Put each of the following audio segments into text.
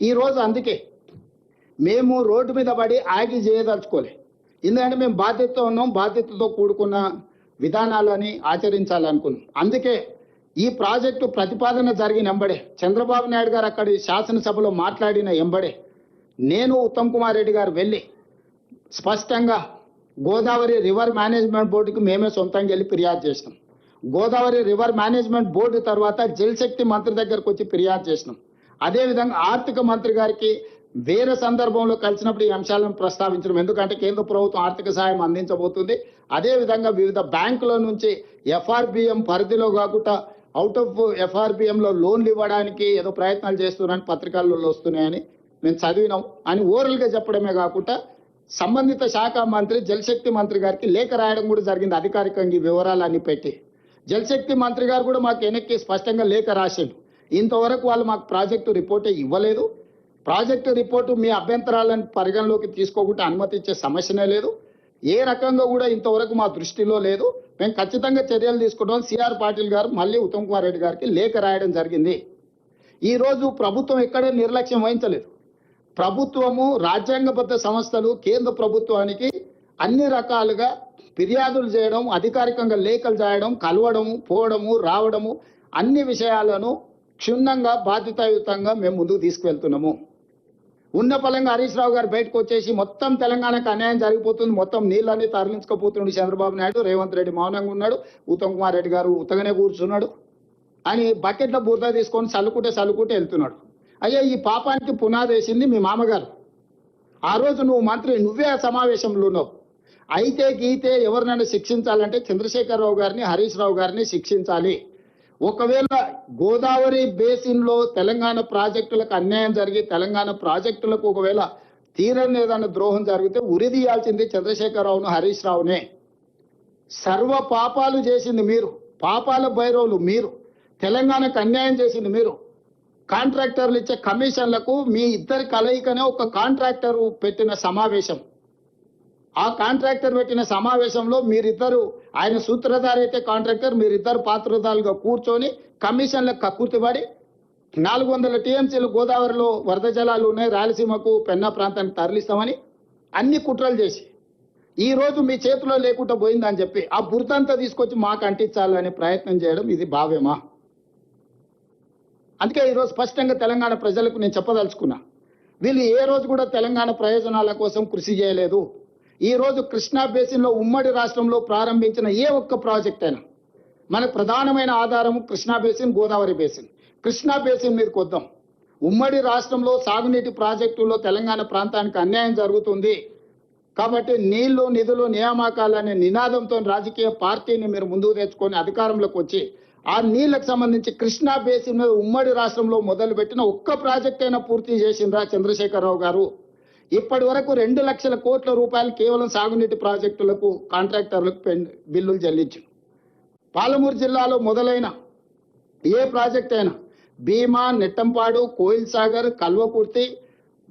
ఈరోజు అందుకే మేము రోడ్డు మీద పడి ఆగి చేయదలుచుకోలే. ఎందుకంటే మేము బాధ్యతతో ఉన్నాం బాధ్యతతో కూడుకున్న విధానాలని ఆచరించాలనుకున్నాం. అందుకే ఈ ప్రాజెక్టు ప్రతిపాదన జరిగిన ఎంబడే చంద్రబాబు నాయుడు గారు అక్కడి శాసనసభలో మాట్లాడిన ఎంబడే నేను ఉత్తమ్ కుమార్ రెడ్డి గారు వెళ్ళి స్పష్టంగా గోదావరి రివర్ మేనేజ్మెంట్ బోర్డుకి మేమే సొంతంగా వెళ్ళి ఫిర్యాదు చేసినాం. గోదావరి రివర్ మేనేజ్మెంట్ బోర్డు తర్వాత జలశక్తి మంత్రి దగ్గరకు వచ్చి ఫిర్యాదు చేసినాం. అదేవిధంగా ఆర్థిక మంత్రి గారికి వేరే సందర్భంలో కలిసినప్పుడు ఈ అంశాలను ప్రస్తావించడం. ఎందుకంటే కేంద్ర ప్రభుత్వం ఆర్థిక సహాయం అందించబోతుంది. అదేవిధంగా వివిధ బ్యాంకుల నుంచి ఎఫ్ఆర్బిఎం పరిధిలో కాకుండా అవుట్ ఆఫ్ ఎఫ్ఆర్బిఎంలో లోన్లు ఇవ్వడానికి ఏదో ప్రయత్నాలు చేస్తున్నారని పత్రికల్లో వస్తున్నాయని మేము చదివినాం. అని ఓరల్గా చెప్పడమే కాకుండా సంబంధిత శాఖ మంత్రి జలశక్తి మంత్రి గారికి లేఖ రాయడం కూడా జరిగింది. అధికారికంగా ఈ వివరాలన్నీ పెట్టి జలశక్తి మంత్రి గారు కూడా మాకు వెనక్కి స్పష్టంగా లేఖ రాసిండు. ఇంతవరకు వాళ్ళు మాకు ప్రాజెక్టు రిపోర్టే ఇవ్వలేదు. ప్రాజెక్టు రిపోర్టు మీ అభ్యంతరాలను పరిగణలోకి తీసుకోకుండా అనుమతిచ్చే సమస్యనే లేదు. ఏ రకంగా కూడా ఇంతవరకు మా దృష్టిలో లేదు. మేము ఖచ్చితంగా చర్యలు తీసుకుంటాం సిఆర్ పాటిల్ గారు మళ్ళీ ఉత్తమ్ కుమార్ రెడ్డి గారికి లేఖ రాయడం జరిగింది. ఈరోజు ప్రభుత్వం ఎక్కడే నిర్లక్ష్యం వహించలేదు. ప్రభుత్వము రాజ్యాంగబద్ధ సంస్థలు కేంద్ర ప్రభుత్వానికి అన్ని రకాలుగా ఫిర్యాదులు చేయడం అధికారికంగా లేఖలు చేయడం కలవడము పోవడము రావడము అన్ని విషయాలను క్షుణ్ణంగా బాధ్యతాయుతంగా మేము ముందుకు తీసుకువెళ్తున్నాము. ఉన్న పలంగా హరీష్ రావు గారు బయటకు వచ్చేసి మొత్తం తెలంగాణకు అన్యాయం జరిగిపోతుంది. మొత్తం నీళ్ళని తరలించుకోపోతున్నాడు చంద్రబాబు నాయుడు రేవంత్ రెడ్డి మౌనంగా ఉన్నాడు. ఉత్తమ్ కుమార్ రెడ్డి గారు ఉత్తగానే కూర్చున్నాడు. అని బకెట్లో బురద తీసుకొని చల్లుకుంటే చల్లుకుంటే వెళ్తున్నాడు. అయ్యా ఈ పాపానికి పునాది వేసింది మీ మామగారు. ఆ రోజు నువ్వు మంత్రి నువ్వే ఆ సమావేశంలో ఉన్నావు. అయితే గీతే ఎవరినైనా శిక్షించాలంటే చంద్రశేఖరరావు గారిని హరీష్ రావు గారిని శిక్షించాలి. ఒకవేళ గోదావరి బేసిన్లో తెలంగాణ ప్రాజెక్టులకు అన్యాయం జరిగి తెలంగాణ ప్రాజెక్టులకు ఒకవేళ తీరని ఏదైనా ద్రోహం జరిగితే ఉరిదీయాల్సింది చంద్రశేఖరరావును హరీష్ రావునే. సర్వ పాపాలు చేసింది మీరు పాపాల భైరవులు మీరు తెలంగాణకు అన్యాయం చేసింది మీరు. కాంట్రాక్టర్లు ఇచ్చే కమిషన్లకు మీ ఇద్దరి కలయికనే ఒక కాంట్రాక్టర్ పెట్టిన సమావేశం. ఆ కాంట్రాక్టర్ పెట్టిన సమావేశంలో మీరిద్దరు ఆయన సూత్రధారి అయితే కాంట్రాక్టర్ మీరిద్దరు పాత్రధారులుగా కూర్చొని కమిషన్లకు కక్కుర్తిపడి నాలుగు వందల టీఎంసీలు గోదావరిలో వరద జలాలు ఉన్నాయి రాయలసీమకు పెన్నా ప్రాంతానికి తరలిస్తామని అన్ని కుట్రలు చేసి ఈ రోజు మీ చేతిలో లేకుండా పోయిందని చెప్పి ఆ బుర్తంతా తీసుకొచ్చి మాకు అంటించాలనే ప్రయత్నం చేయడం ఇది భావ్యమా? అందుకే ఈరోజు స్పష్టంగా తెలంగాణ ప్రజలకు నేను చెప్పదలుచుకున్నా వీళ్ళు ఏ రోజు కూడా తెలంగాణ ప్రయోజనాల కోసం కృషి చేయలేదు. ఈ రోజు కృష్ణా బేసిన్లో ఉమ్మడి రాష్ట్రంలో ప్రారంభించిన ఏ ఒక్క ప్రాజెక్ట్ అయినా మనకు ప్రధానమైన ఆధారం Krishna basin Godavari basin. Krishna basin మీదకి వద్దాం. ఉమ్మడి రాష్ట్రంలో సాగునీటి ప్రాజెక్టుల్లో తెలంగాణ ప్రాంతానికి అన్యాయం జరుగుతుంది. కాబట్టి నీళ్ళు నిధులు నియామకాలనే నినాదంతో రాజకీయ పార్టీని మీరు ముందుకు తెచ్చుకొని అధికారంలోకి వచ్చి ఆ నీళ్ళకు సంబంధించి కృష్ణా బేసిన్ మీద ఉమ్మడి రాష్ట్రంలో మొదలుపెట్టిన ఒక్క ప్రాజెక్ట్ అయినా పూర్తి చేసిందా చంద్రశేఖరరావు గారు? ఇప్పటి వరకు రెండు లక్షల కోట్ల రూపాయలు కేవలం సాగునీటి ప్రాజెక్టులకు కాంట్రాక్టర్లకు బిల్లులు చెల్లించు. పాలమూరు జిల్లాలో మొదలైన ఏ ప్రాజెక్ట్ అయినా భీమా నెట్టంపాడు కోయిల్ సాగర్ కల్వకుర్తి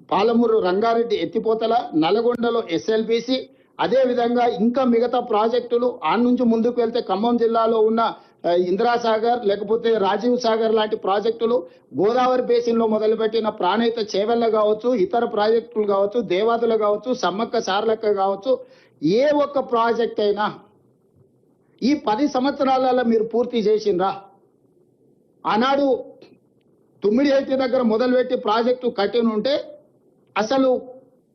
పాలమూరు రంగారెడ్డి ఎత్తిపోతల నల్గొండలో ఎస్ఎల్బిసి అదేవిధంగా ఇంకా మిగతా ప్రాజెక్టులు ఆ నుంచి ముందుకు వెళ్తే ఖమ్మం జిల్లాలో ఉన్న ఇందిరాసాగర్ లేకపోతే రాజీవ్ సాగర్ లాంటి ప్రాజెక్టులు గోదావరి బేసిన్లో మొదలుపెట్టిన ప్రాణహిత చేవెళ్ళ కావచ్చు ఇతర ప్రాజెక్టులు కావచ్చు దేవాదులు కావచ్చు సమ్మక్క సారలక్క కావచ్చు ఏ ఒక్క ప్రాజెక్ట్ అయినా ఈ పది సంవత్సరాలలో మీరు పూర్తి చేసిండ్రా? ఆనాడు తుమ్మిడి హైతి దగ్గర మొదలుపెట్టి ప్రాజెక్టు కట్టిన ఉంటే అసలు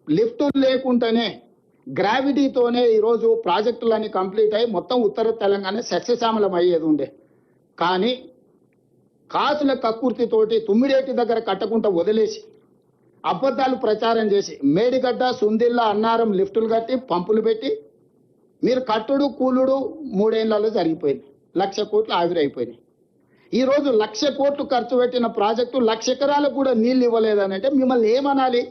లిఫ్ట్ లేకుండానే గ్రావిటీతోనే ఈరోజు ప్రాజెక్టులన్నీ కంప్లీట్ అయ్యి మొత్తం ఉత్తర తెలంగాణ సస్యశ్యామలం అయ్యేది ఉండే కానీ కాసుల కక్కుర్తితోటి తుమ్మిడేటి దగ్గర కట్టకుండా వదిలేసి అబద్ధాలు ప్రచారం చేసి మేడిగడ్డ సుందిల్లా అన్నారం లిఫ్టులు కట్టి పంపులు పెట్టి మీరు కట్టుడు కూలుడు మూడేళ్ళలో జరిగిపోయింది. లక్ష కోట్లు ఆవిరైపోయినాయి. ఈరోజు లక్ష కోట్లు ఖర్చు పెట్టిన ప్రాజెక్టు లక్ష ఎకరాలకు కూడా నీళ్ళు ఇవ్వలేదని అంటే మిమ్మల్ని ఏమనాలి?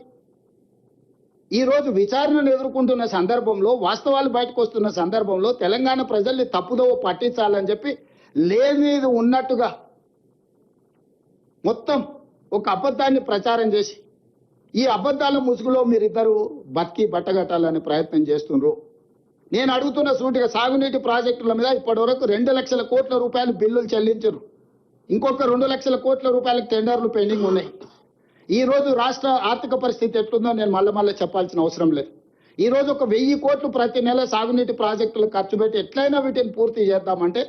ఈ రోజు విచారణను ఎదుర్కొంటున్న సందర్భంలో వాస్తవాలు బయటకు వస్తున్న సందర్భంలో తెలంగాణ ప్రజల్ని తప్పుదోవ పట్టించాలని చెప్పి లేనిది ఉన్నట్టుగా మొత్తం ఒక అబద్ధాన్ని ప్రచారం చేసి ఈ అబద్ధాల ముసుగులో మీరిద్దరూ బతికి బట్టగట్టాలనే ప్రయత్నం చేస్తుండ్రు. నేను అడుగుతున్న సూటిగా సాగునీటి ప్రాజెక్టుల మీద ఇప్పటివరకు రెండు లక్షల కోట్ల రూపాయలు బిల్లులు చెల్లించరు. ఇంకొక రెండు లక్షల కోట్ల రూపాయలకు టెండర్లు పెండింగ్ ఉన్నాయి. ఈ రోజు రాష్ట్ర ఆర్థిక పరిస్థితి ఎట్లుందో నేను మళ్ళీ మళ్ళీ చెప్పాల్సిన అవసరం లేదు. ఈ రోజు ఒక వెయ్యి కోట్లు ప్రతి నెల సాగునీటి ప్రాజెక్టులు ఖర్చు పెట్టి ఎట్లయినా వీటిని పూర్తి చేద్దామంటే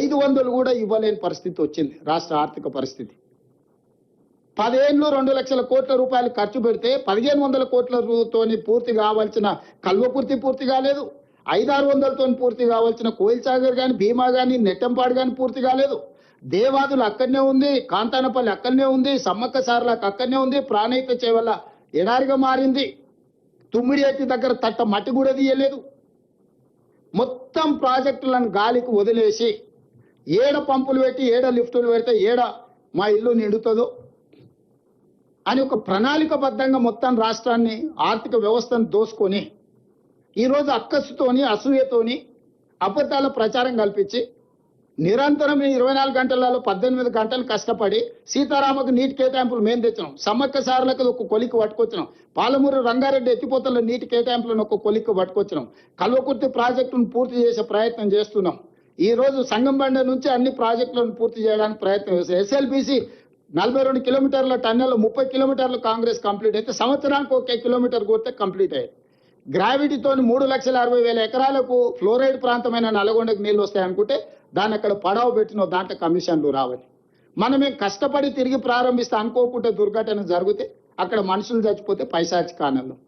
ఐదు వందలు కూడా ఇవ్వలేని పరిస్థితి వచ్చింది రాష్ట్ర ఆర్థిక పరిస్థితి. పదేళ్ళు రెండు లక్షల కోట్ల రూపాయలు ఖర్చు పెడితే పదిహేను వందల కోట్ల పూర్తి కావాల్సిన కల్వకుర్తి పూర్తి కాలేదు. ఐదారు వందలతో పూర్తి కావాల్సిన కోయిల్ సాగర్ కానీ భీమా కానీ నెట్టంపాడు కానీ పూర్తి కాలేదు. దేవాదులు అక్కడనే ఉంది కాంతానపల్లి అక్కడనే ఉంది సమ్మక్క సార్లకు అక్కడనే ఉంది ప్రాణహిత చేవల్ల ఎడారిగా మారింది. తుమ్మిడి ఎత్తి దగ్గర తట్ట మట్టి కూడా తీయలేదు. మొత్తం ప్రాజెక్టులను గాలికి వదిలేసి ఏడ పంపులు పెట్టి ఏడ లిఫ్టులు పెడితే ఏడ మా ఇల్లు నిండుతుందో అని ఒక ప్రణాళికబద్ధంగా మొత్తం రాష్ట్రాన్ని ఆర్థిక వ్యవస్థను దోసుకొని ఈరోజు అక్కసుతోని అసూయతోని అబద్ధాల ప్రచారం కల్పించి నిరంతరం ఇరవై నాలుగు గంటలలో పద్దెనిమిది గంటలు కష్టపడి సీతారామకు నీటి కేటాయింపులు మేము తెచ్చినాం. సమ్మక్క సార్లకు ఒక కొలిక్కి పట్టుకొచ్చినాం. పాలమూరు రంగారెడ్డి ఎత్తిపోతల నీటి కేటాయింపులను ఒక కొలిక్కి పట్టుకొచ్చినాం. కల్వకుర్తి ప్రాజెక్టును పూర్తి చేసే ప్రయత్నం చేస్తున్నాం. ఈ రోజు సంగంబండ నుంచి అన్ని ప్రాజెక్టులను పూర్తి చేయడానికి ప్రయత్నం చేస్తాం ఎస్ఎల్బిసి నలభై రెండు కిలోమీటర్ల టన్నెల్ ముప్పై కిలోమీటర్లు కాంగ్రెస్ కంప్లీట్ అయితే సంవత్సరానికి ఒక కిలోమీటర్ కొడితే కంప్లీట్ అయ్యాయి గ్రావిటీతో మూడు లక్షల అరవై వేల ఎకరాలకు ఫ్లోరైడ్ ప్రాంతమైన నల్గొండకు నీళ్ళు వస్తాయి అనుకుంటే దాన్ని అక్కడ పడవ పెట్టిన దాంట్లో కమిషన్లు రావాలి. మనమే కష్టపడి తిరిగి ప్రారంభిస్తే అనుకోకుండా దుర్ఘటన జరిగితే అక్కడ మనుషులు చచ్చిపోతే పైశాచి ఆనందం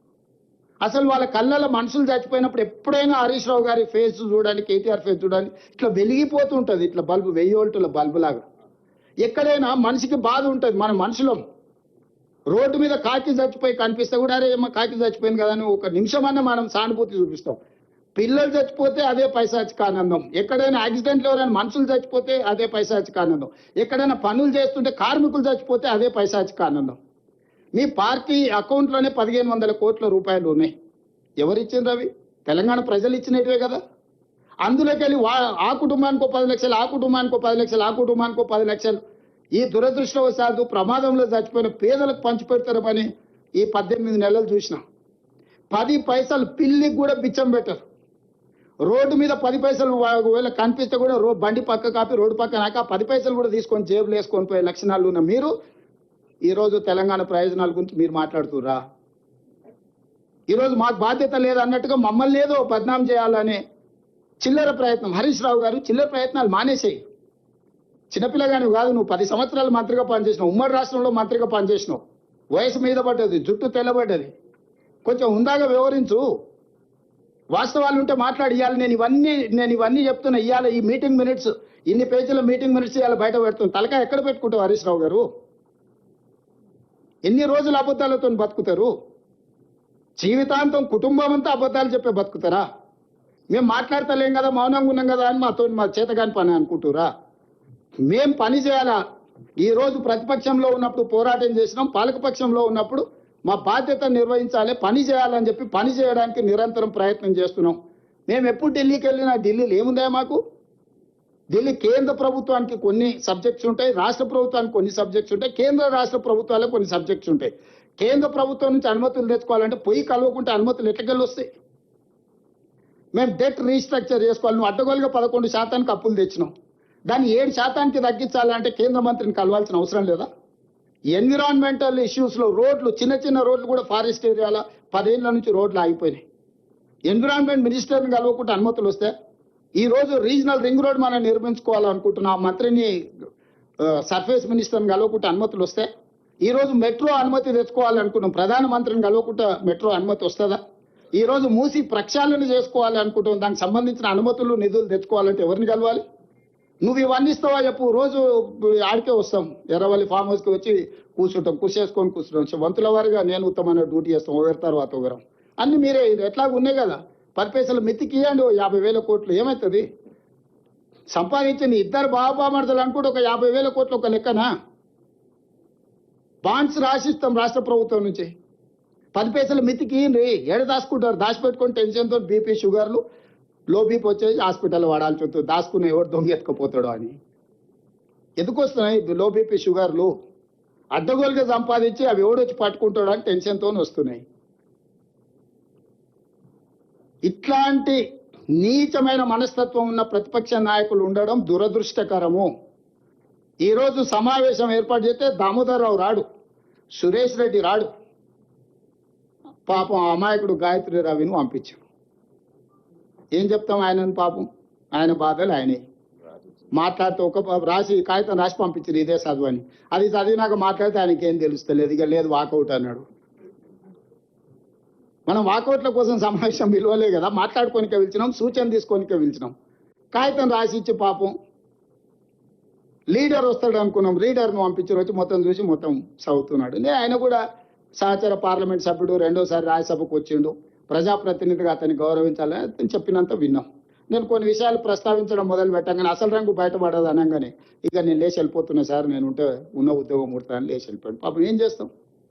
అసలు వాళ్ళ కళ్ళలో మనుషులు చచ్చిపోయినప్పుడు ఎప్పుడైనా హరీష్ రావు గారి ఫేస్ చూడాలి కేటీఆర్ ఫేస్ చూడాలి ఇట్లా వెలిగిపోతుంటది ఇట్లా బల్బు వెయ్యి వోల్టుల బల్బు లాగా ఎక్కడైనా మనిషికి బాధ ఉంటుంది మన మనుషులం. రోడ్డు మీద కాకి చచ్చిపోయి కనిపిస్తే కూడా అరే ఏమో కాకి చచ్చిపోయింది కదా అని ఒక నిమిషం అన్న మనం సానుభూతి చూపిస్తాం. పిల్లలు చచ్చిపోతే అదే పైశాచిక ఆనందం ఎక్కడైనా యాక్సిడెంట్లు ఎవరైనా మనుషులు చచ్చిపోతే అదే పైశాచిక ఆనందం ఎక్కడైనా పనులు చేస్తుంటే కార్మికులు చచ్చిపోతే అదే పైశాచిక ఆనందం మీ పార్టీ అకౌంట్లోనే పదిహేను వందల కోట్ల రూపాయలు ఉన్నాయి. ఎవరిచ్చింది అవి? తెలంగాణ ప్రజలు ఇచ్చినట్టువే కదా. అందులోకి వెళ్ళి ఆ కుటుంబానికి పది లక్షలు ఆ కుటుంబానికి పది లక్షలు ఆ కుటుంబానికి పది లక్షలు. ఈ దురదృష్టవశాత్తు ప్రమాదంలో చచ్చిపోయిన పేదలకు పంచిపెడతారని ఈ పద్దెనిమిది నెలలు చూసిన. పది పైసలు పిల్లికి కూడా బిచ్చం పెట్టరు. రోడ్డు మీద పది పైసలు ఒకవేళ కనిపిస్తే కూడా రో బండి పక్క కాపి రోడ్డు పక్క నాక పది పైసలు కూడా తీసుకొని జేబులు వేసుకొని పోయే లక్షణాలు ఉన్న మీరు ఈరోజు తెలంగాణ ప్రయోజనాల గురించి మీరు మాట్లాడుతురా ఈరోజు మాకు బాధ్యత లేదన్నట్టుగా మమ్మల్ని ఏదో బద్నాం చేయాలనే చిల్లర ప్రయత్నం. హరీష్ రావు గారు చిల్లర ప్రయత్నాలు మానేసేయి. చిన్నపిల్లగాని కాదు నువ్వు పది సంవత్సరాలు మంత్రిగా పనిచేసినావు. ఉమ్మడి రాష్ట్రంలో మంత్రిగా పనిచేసినావు. వయసు మీద పడ్డది జుట్టు తెల్లబడ్డది. కొంచెం ఉందాగా వివరించు. వాస్తవాలు ఉంటే మాట్లాడి. ఇవ్వాలి నేను ఇవన్నీ నేను ఇవన్నీ చెప్తున్నా. ఇవాళ ఈ మీటింగ్ మినిట్స్ ఇన్ని పేజీల మీటింగ్ మినిట్స్ ఇవాళ బయట పెడుతుంది తలకా ఎక్కడ పెట్టుకుంటావు హరీష్ రావు గారు? ఎన్ని రోజులు అబద్ధాలతో బతుకుతారు? జీవితాంతం కుటుంబం అంతా అబద్ధాలు చెప్పే బతుకుతారా? మేము మాట్లాడతలేం కదా మౌనంగా ఉన్నాం కదా అని మాతో మా చేతగాని పని అనుకుంటురా? మేం పని చేయాలా? ఈ రోజు ప్రతిపక్షంలో ఉన్నప్పుడు పోరాటం చేసినాం పాలకపక్షంలో ఉన్నప్పుడు మా బాధ్యత నిర్వహించాలి పని చేయాలని చెప్పి పని చేయడానికి నిరంతరం ప్రయత్నం చేస్తున్నాం. మేము ఎప్పుడు ఢిల్లీకి వెళ్ళినా ఢిల్లీలో ఏముందా మాకు? ఢిల్లీ కేంద్ర ప్రభుత్వానికి కొన్ని సబ్జెక్ట్స్ ఉంటాయి రాష్ట్ర ప్రభుత్వానికి కొన్ని సబ్జెక్ట్స్ ఉంటాయి కేంద్ర రాష్ట్ర ప్రభుత్వాలకు కొన్ని సబ్జెక్ట్స్ ఉంటాయి. కేంద్ర ప్రభుత్వం నుంచి అనుమతులు తెచ్చుకోవాలంటే పొయ్యి కలవకుంటే అనుమతులు ఎట్టకెళ్ళి వస్తాయి మేము డెట్ రీస్ట్రక్చర్ చేసుకోవాలి నువ్వు అడ్డగోలుగా పదకొండు శాతానికి అప్పులు తెచ్చినాం దాన్ని ఏడు శాతానికి తగ్గించాలంటే కేంద్ర మంత్రిని కలవాల్సిన అవసరం లేదా? ఎన్విరాన్మెంటల్ ఇష్యూస్లో రోడ్లు చిన్న చిన్న రోడ్లు కూడా ఫారెస్ట్ ఏరియాల పదేళ్ళ నుంచి రోడ్లు ఆగిపోయినాయి. ఎన్విరాన్మెంట్ మినిస్టర్ని కలవకుండా అనుమతులు వస్తే? ఈ రోజు రీజనల్ రింగ్ రోడ్ మనం నిర్మించుకోవాలనుకుంటున్న ఆ మంత్రిని సర్ఫేస్ మినిస్టర్ని కలవకుండా అనుమతులు వస్తే? ఈరోజు మెట్రో అనుమతి తెచ్చుకోవాలనుకున్నాం ప్రధాన మంత్రిని కలవకుండా మెట్రో అనుమతి వస్తుందా? ఈరోజు మూసి ప్రక్షాళన చేసుకోవాలి దానికి సంబంధించిన అనుమతులు నిధులు తెచ్చుకోవాలంటే ఎవరిని కలవాలి? నువ్వు ఇవన్నీ ఇస్తావా చెప్పు రోజు ఆడికే వస్తాం. ఎర్రవల్లి ఫామ్ హౌస్కి వచ్చి కూర్చుంటాం కూర్చేసుకొని కూర్చుంటాం. వంతుల వారిగా నేను ఉత్తమైన డ్యూటీ చేస్తాం ఒకరి తర్వాత ఒకరం. అన్ని మీరే ఎట్లాగా ఉన్నాయి కదా. పది పైసలు మెత్తికి ఇవ్వండి యాభై వేల కోట్లు. ఏమవుతుంది సంపాదించిన ఇద్దరు బాబామర్దలు అనుకుంటే ఒక యాభై వేల కోట్లు ఒక లెక్కనా? బాండ్స్ రాసిస్తాం రాష్ట్ర ప్రభుత్వం నుంచి. పది పైసలు మితికి ఇయ్యండి. ఏడ దాచుకుంటారు? దాచిపెట్టుకొని టెన్షన్తో బీపీ షుగర్లు లో వచ్చేసి హాస్పిటల్ వాడాల్సి వస్తుంది. దాచుకుని ఎవరు దొంగ ఎత్తుకుపోతాడు అని. ఎందుకు వస్తున్నాయి? లో బీపీ షుగర్లు అడ్డగోలుగా సంపాదించి అవి ఎవడొచ్చి పట్టుకుంటాడు అని టెన్షన్తో వస్తున్నాయి. ఇట్లాంటి నీచమైన మనస్తత్వం ఉన్న ప్రతిపక్ష నాయకులు ఉండడం దురదృష్టకరము. ఈరోజు సమావేశం ఏర్పాటు చేస్తే దామోదరరావు రాడు. సురేష్ రెడ్డి రాడు. పాపం అమాయకుడు గాయత్రి రవిని పంపించాడు ఏం చెప్తాం ఆయనను పాపం? ఆయన బాధలు ఆయనే. మాట్లాడితే ఒక రాసి కాగితం రాసి పంపించారు ఇదే చదువు అని. అది చదివినాక మాట్లాడితే ఆయనకి ఏం తెలుస్తలేదు ఇక లేదు వాకౌట్ అన్నాడు. మనం వాకౌట్ల కోసం సమావేశం విలువలే కదా. మాట్లాడుకోనికే పిలిచినాం సూచన తీసుకోనికే పిలిచినాం. కాగితం రాసి ఇచ్చి పాపం లీడర్ వస్తాడు అనుకున్నాం. లీడర్ను పంపించారు వచ్చి మొత్తం చూసి మొత్తం చదువుతున్నాడు. నేను ఆయన కూడా సహచర పార్లమెంట్ సభ్యుడు రెండోసారి రాజ్యసభకు వచ్చిండు. ప్రజాప్రతినిధిగా అతన్ని గౌరవించాలని అతను చెప్పినంత విన్నాం. నేను కొన్ని విషయాలు ప్రస్తావించడం మొదలు పెట్టాను అసలు రంగు బయటపడదు అనగానే ఇక నేను లేచి వెళ్ళిపోతున్నా సార్ నేను ఉంటే ఉన్న ఉద్యోగం ముడతానని లేచి వెళ్ళిపోయాను. పాపం ఏం చేస్తాం?